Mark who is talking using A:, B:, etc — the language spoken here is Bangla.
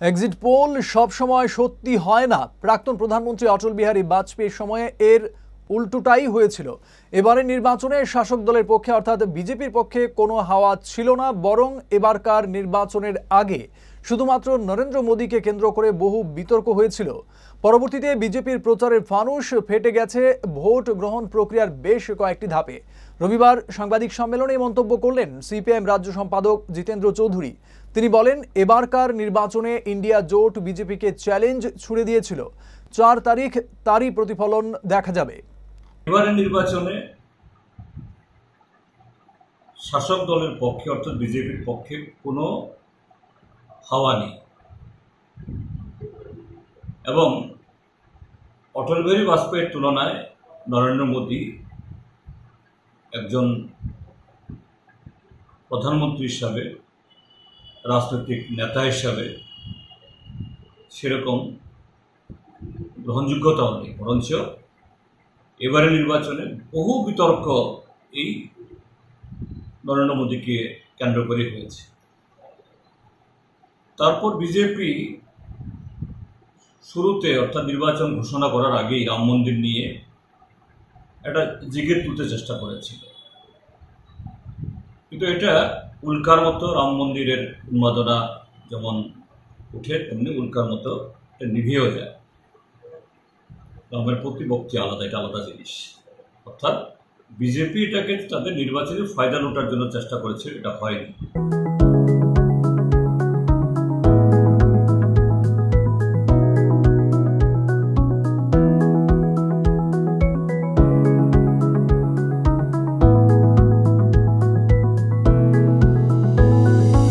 A: এক্সিট পোল সবসময় সত্যি হয় না। প্রাক্তন প্রধানমন্ত্রী অটল বিহারী বাজপেয়ীর সময়ে এর উল্টোটাই হয়েছিল। এবারে নির্বাচনে শাসক দলের পক্ষে অর্থাৎ বিজেপির পক্ষে কোনো হাওয়া ছিল না, বরং এবারকার নির্বাচনের আগে শুধুমাত্র নরেন্দ্র মোদীকে কেন্দ্র করে বহু বিতর্ক হয়েছিল। পরবর্তীতে বিজেপির প্রচারের ফানুস ফেটে গেছে, ভোট গ্রহণ প্রক্রিয়ার বেশ কয়েকটি ধাপে। রবিবার সাংবাদিক সম্মেলনে মন্তব্য করলেন সিপিএম রাজ্য সম্পাদক জিতেন্দ্র চৌধুরী। তিনি বলেন, এবারকার নির্বাচনে ইন্ডিয়া জোট বিজেপিকে চ্যালেঞ্জ ছুড়ে দিয়েছিল। চার তারিখ তারই প্রতিফলন দেখা যাবে।
B: এবারের নির্বাচনে শাসক দলের পক্ষে, অর্থাৎ বিজেপির পক্ষে কোনো হাওয়া নেই। এবং অটল বিহারী বাজপেয়ীর তুলনায় নরেন্দ্র মোদী একজন প্রধানমন্ত্রী হিসাবে, রাজনৈতিক নেতা হিসাবে সেরকম গ্রহণযোগ্যতাও নেই। বরঞ্চ এবারে নির্বাচনে বহু বিতর্ক এই নরেন্দ্র মোদীকে কেন্দ্র করে হয়েছে। তারপর বিজেপি শুরুতে অর্থাৎ নির্বাচন ঘোষণা করার আগেই রাম মন্দির নিয়ে একটা জিগের তুলতে চেষ্টা করেছিল। কিন্তু এটা উল্কার মতো রাম মন্দিরের উন্মাদনা যেমন উঠে তেমনি উল্কার মতো এটা নিভেও যায়। রামের প্রতিপক্ষে আলাদা, এটা আলাদা জিনিস। অর্থাৎ, বিজেপি এটাকে তাদের নির্বাচনে ফায়দা লোটার জন্য চেষ্টা করেছে, এটা হয়নি।